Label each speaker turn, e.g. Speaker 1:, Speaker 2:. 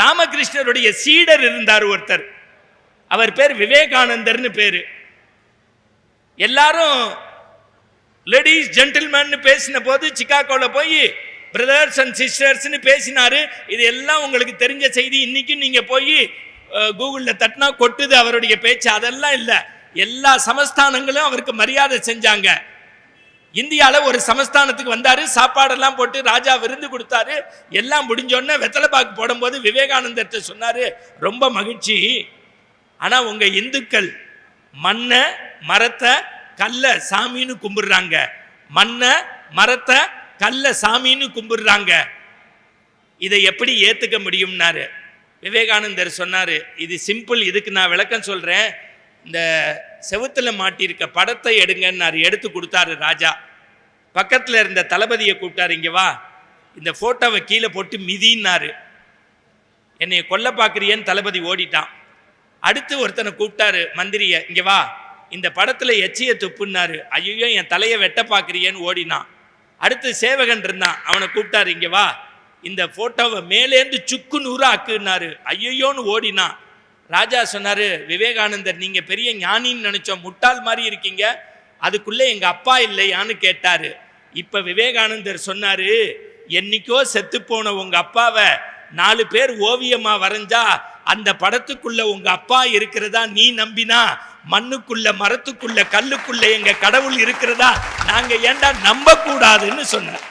Speaker 1: ராமகிருஷ்ணருடைய சீடர் இருந்தார் ஒருத்தர். அவர் பேர் விவேகானந்தர்னு பேரு. எல்லாரும் லேடிஸ் ஜென்டில்மேன் பேசின போது சிக்காகோல போய் பிரதர்ஸ் அண்ட் சிஸ்டர்ஸ்னு பேசினாரு. இது எல்லாம் உங்களுக்கு தெரிஞ்ச செய்தி. இன்னைக்கும் நீங்க போய் கூகுளில் தட்டினா கொட்டுது அவருடைய பேச்சு. அதெல்லாம் இல்லை. எல்லா சமஸ்தானங்களும் அவருக்கு மரியாதை செஞ்சாங்க. இந்தியாவில் ஒரு சமஸ்தானத்துக்கு வந்தார். சாப்பாடெல்லாம் போட்டு ராஜா விருந்து கொடுத்தாரு. எல்லாம் முடிஞ்சோடனே வெத்தலைப்பாக்கு போடும்போது விவேகானந்தர்கிட்ட சொன்னார். ரொம்ப மகிழ்ச்சி. ஆனால் உங்கள் இந்துக்கள் மண்ணை மரத்தை கல்லை சாமின்னு கும்பிடுறாங்க. மண்ணை மரத்தை கல்ல சாமின்னு கும்பிடுறாங்க. இதை எப்படி ஏற்றுக்க முடியும்னாரு. விவேகானந்தர் சொன்னார் இது சிம்பிள் இதுக்கு நான் விளக்கம் சொல்கிறேன் இந்த செவுத்துல மாட்டியிருக்க படத்தை எடுங்கன்னாரு எடுத்து கொடுத்தாரு ராஜா. பக்கத்தில் இருந்த தளபதியை கூப்பிட்டாரு இங்கே வா. இந்த ஃபோட்டோவை கீழே போட்டு மிதின்னாரு. என்னை கொல்ல பார்க்குறியன்னு தளபதி ஓடிட்டான். அடுத்து ஒருத்தனை கூப்பிட்டாரு மந்திரிய இங்கே வா. இந்த படத்தில் எச்சிய துப்புன்னாரு. ஐயோ என் தலையை வெட்ட பார்க்குறியேன்னு ஓடினான். அடுத்து சேவகன் இருந்தான். அவனை கூப்பிட்டாரு இங்கே வா. இந்த ஃபோட்டோவை மேலேந்து சுக்கு நூறு ஆக்குன்னாரு ஐயோன்னு ஓடினான். ராஜா சொன்னாரு விவேகானந்தர் நீங்க பெரிய ஞானின்னு நினைச்சோம் முட்டாள் மாதிரி இருக்கீங்க. அதுக்குள்ளே எங்க அப்பா இல்லையான்னு கேட்டாரு. இப்ப விவேகானந்தர் சொன்னாரு என்னைக்கோ செத்து போன உங்க அப்பாவை நாலு பேர் ஓவியமா வரைஞ்சா அந்த படத்துக்குள்ள உங்க அப்பா இருக்கிறதா நீ நம்பினா மண்ணுக்குள்ள மரத்துக்குள்ள கல்லுக்குள்ள எங்க கடவுள் இருக்கிறதா நாங்க ஏன்டா நம்ப கூடாதுன்னு சொன்னார்.